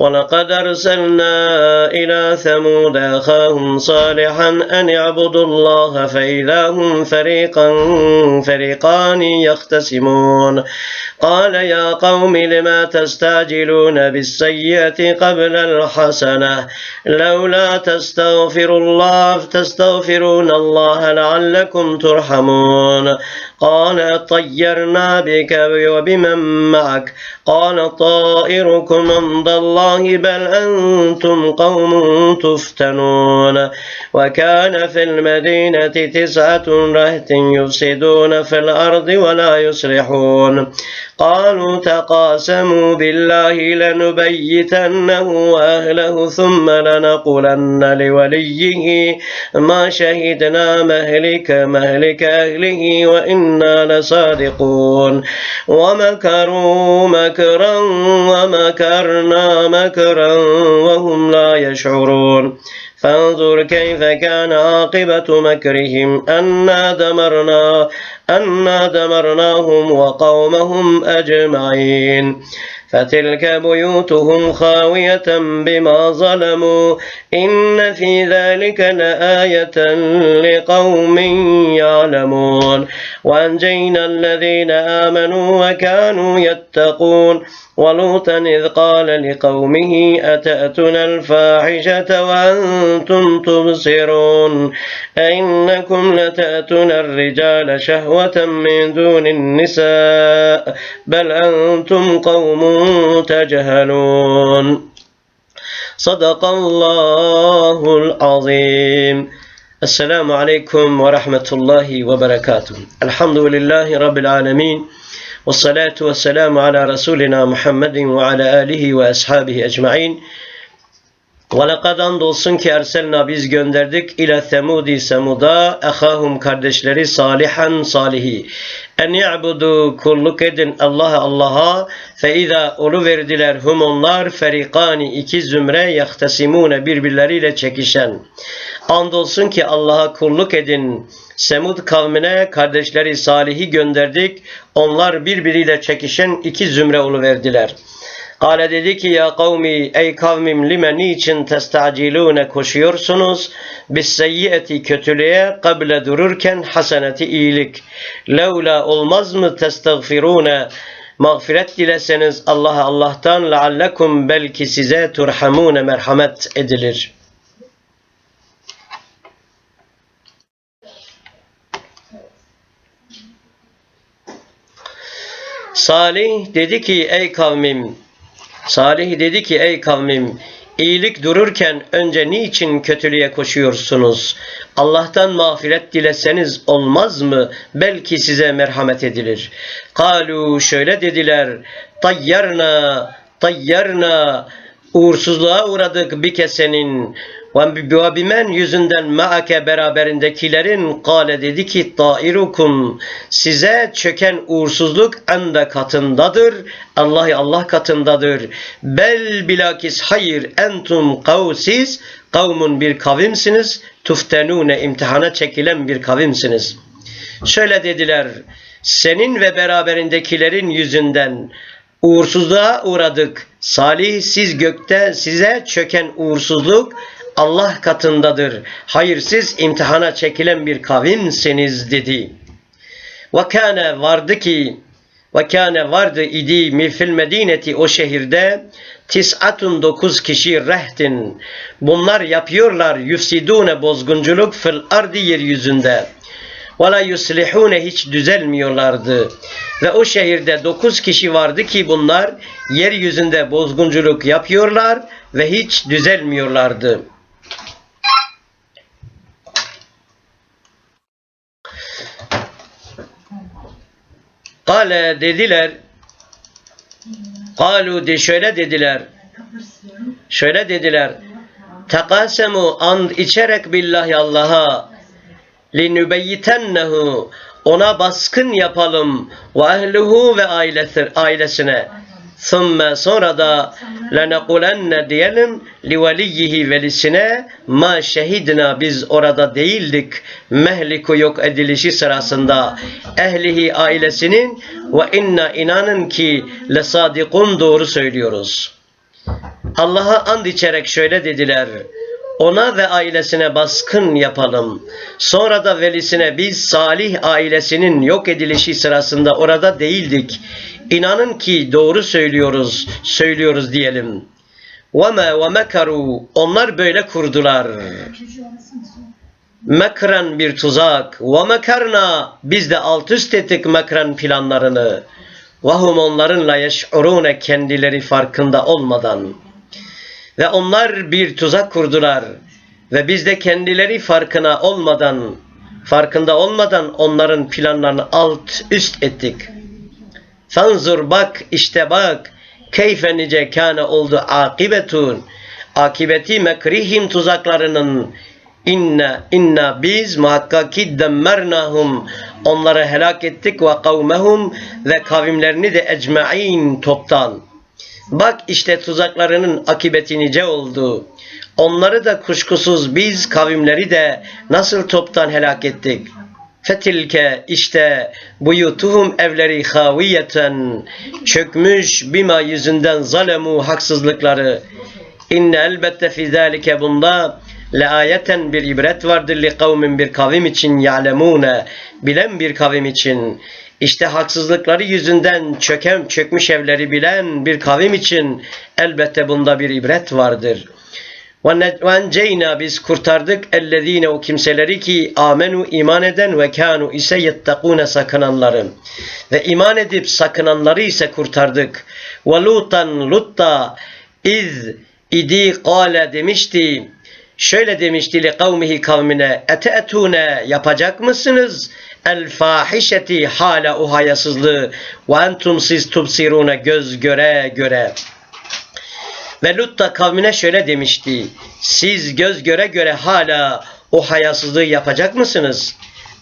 ولقد أرسلنا إلى ثمود أخاهم صالحا أن اعبدوا الله فإذا هم فريقا فريقان يختصمون. قال يا قوم لما تستعجلون بالسيئة قبل الحسنة؟ لولا تستغفروا الله تستغفرون الله لعلكم ترحمون. قال طيرنا بك وبمن معك. قال طائركم عند الله بل أنتم قوم تفتنون وكان في المدينة تسعة رهط يفسدون في الأرض ولا يصلحون. قالوا تقاسموا بالله لنبيتنه وأهله ثم لنقولن لوليه ما شهدنا مهلك مهلك أهله وإنا لصادقون. ومكروا مكرا ومكرنا مكرا وهم لا يشعرون. فانظر كيف كان عاقبة مكرهم. أنا دمرنا أنا دمرناهم وقومهم أجمعين فتلك بيوتهم خاوية بما ظلموا إن في ذلك لآية لقوم يعلمون وأنجينا الذين آمنوا وكانوا يتقون ولوطا إذ قال لقومه أتأتنا الفاحشة وأنتم تبصرون أئنكم لتأتنا الرجال شهوة من دون النساء بل أنتم قوم تجهلون. صدق الله العظيم. السلام عليكم ورحمة الله وبركاته. الحمد لله رب العالمين والصلاة والسلام على رسولنا محمد وعلى آله ashabihi ecmain. وَلَقَدْ andolsun ki erselna biz gönderdik ile semudi semuda ehahum kardeşleri salihan salihi. En ya'budu kulluk edin Allah'a Allah'a fe izâ olu verdiler hum onlar ferikani iki zümre yahtesimune birbirleriyle çekişen. Andolsun ki Allah'a kulluk edin. Semud kavmine kardeşleri Salih'i gönderdik. Onlar birbiriyle çekişen iki zümre olu verdiler. Kale dedi ki ya kavmi ey kavmim lime niçin testacilune koşuyorsunuz? Bis seyyiyeti kötülüğe kable dururken haseneti iyilik. Levla olmaz mı testagfirune mağfiret dileseniz Allah'a Allah'tan leallekum belki size turhamune merhamet edilir. Salih dedi ki ey kavmim Salih dedi ki ey kavmim iyilik dururken önce niçin kötülüğe koşuyorsunuz? Allah'tan mağfiret dileseniz olmaz mı? Belki size merhamet edilir. Kalu şöyle dediler. Tayyarna, tayyarna. Uğursuzluğa uğradık bir kesenin. Ve bimen yüzünden maake beraberindekilerin kale dedi ki tairukum size çöken uğursuzluk ende katındadır. Allah Allah katındadır. Bel bilakis hayır entum kavsiz kavmun bir kavimsiniz. Tuftenune imtihana çekilen bir kavimsiniz. Şöyle dediler. Senin ve beraberindekilerin yüzünden uğursuzluğa uğradık. Salih siz gökte size çöken uğursuzluk Allah katındadır. Hayır siz imtihana çekilen bir kavimsiniz dedi. Ve kâne vardı ki ve kâne vardı idi mi fil medineti o şehirde tis'atun dokuz kişi rehtin. Bunlar yapıyorlar yufsidune bozgunculuk fil ardi yeryüzünde. Ve la yuslihune hiç düzelmiyorlardı. Ve o şehirde dokuz kişi vardı ki bunlar yeryüzünde bozgunculuk yapıyorlar ve hiç düzelmiyorlardı. Kale dediler. Kalu de şöyle dediler. Şöyle dediler. Tekasemu and içerek billahi Allah'a linübeyyitennehu ona baskın yapalım ve ehluhu ve ailesi, ailesine Sonra sonra da lenekulen diyelim li veliyhi velisine ma şehidna biz orada değildik mehliku yok edilişi sırasında ehlihi ailesinin ve inna inanın ki le sadikun doğru söylüyoruz. Allah'a and içerek şöyle dediler ona ve ailesine baskın yapalım. Sonra da velisine biz Salih ailesinin yok edilişi sırasında orada değildik. İnanın ki doğru söylüyoruz, söylüyoruz diyelim. وَمَا وَمَكَرُوا Onlar böyle kurdular. Mekren bir tuzak. وَمَكَرْنَا Biz de alt üst ettik mekren planlarını. وَهُمْ onların la yeş'urune kendileri farkında olmadan. Ve onlar bir tuzak kurdular. Ve biz de kendileri farkına olmadan, farkında olmadan onların planlarını alt üst ettik. Fanzur bak işte bak keyfe nice kâne oldu akibetun akibeti mekrihim tuzaklarının inna inna biz muhakkak ki demmernahum onları helak ettik ve kavmehum ve kavimlerini de ecmaîn toptan. Bak işte tuzaklarının akibeti nice oldu. Onları da kuşkusuz biz kavimleri de nasıl toptan helak ettik. Fetilke işte buyutuhum evleri haviyeten çökmüş bima yüzünden zalemu haksızlıkları. İnne elbette fi zalike bunda le ayeten bir ibret vardır li kavmin bir kavim için ya'lemune bilen bir kavim için. İşte haksızlıkları yüzünden çöken çökmüş evleri bilen bir kavim için elbette bunda bir ibret vardır.'' وَاَنْجَيْنَا biz kurtardık ellezine o kimseleri ki amenu iman eden ve kanu ise yettakune sakınanları ve iman edip sakınanları ise kurtardık. Ve lutan lutta iz idi kale demişti şöyle demişti li kavmihi kavmine ete'tune yapacak mısınız el fahişeti hala o hayasızlığı ve entum siz tubsirune göz göre göre ve Lut da kavmine şöyle demişti. Siz göz göre göre hala o hayasızlığı yapacak mısınız?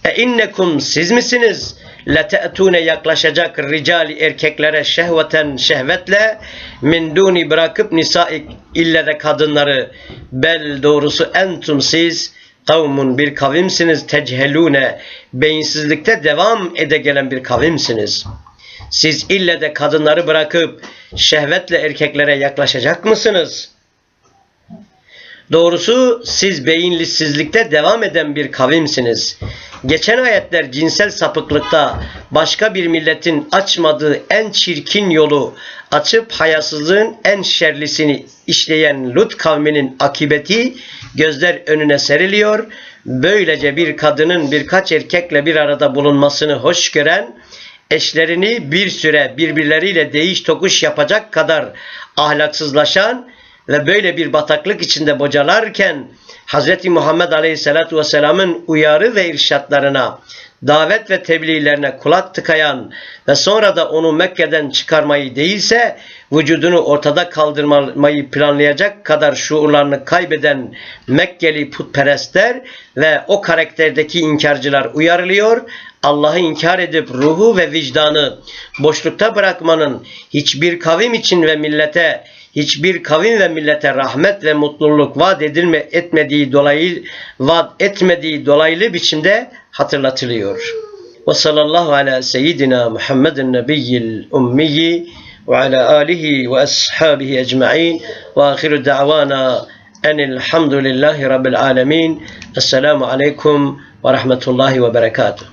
E innekum siz misiniz? Lete'tune yaklaşacak ricali erkeklere şehveten şehvetle min duni bırakıp nisa ille de kadınları bel doğrusu entum siz kavmun bir kavimsiniz techehelune beyinsizlikte devam ede gelen bir kavimsiniz.'' Siz ille de kadınları bırakıp şehvetle erkeklere yaklaşacak mısınız? Doğrusu siz beyinlissizlikte devam eden bir kavimsiniz. Geçen ayetler cinsel sapıklıkta başka bir milletin açmadığı en çirkin yolu açıp hayasızlığın en şerlisini işleyen Lut kavminin akibeti gözler önüne seriliyor. Böylece bir kadının birkaç erkekle bir arada bulunmasını hoş gören eşlerini bir süre birbirleriyle değiş tokuş yapacak kadar ahlaksızlaşan ve böyle bir bataklık içinde bocalarken Hz. Muhammed Aleyhisselatü Vesselam'ın uyarı ve irşatlarına, davet ve tebliğlerine kulak tıkayan ve sonra da onu Mekke'den çıkarmayı değilse vücudunu ortada kaldırmayı planlayacak kadar şuurlarını kaybeden Mekkeli putperestler ve o karakterdeki inkarcılar uyarılıyor Allah'ı inkar edip ruhu ve vicdanı boşlukta bırakmanın hiçbir kavim için ve millete hiçbir kavim ve millete rahmet ve mutluluk vaat edilme etmediği dolayı vaat etmediği dolaylı biçimde hatırlatılıyor. Ve sallallahu ala seyyidina Muhammedin nebiyyil ummiyi ve ala alihi ve ashabihi ecma'in ve ahiru da'vana enilhamdülillahi rabbil alemin. Esselamu aleyküm ve rahmetullahi ve berekatuhu.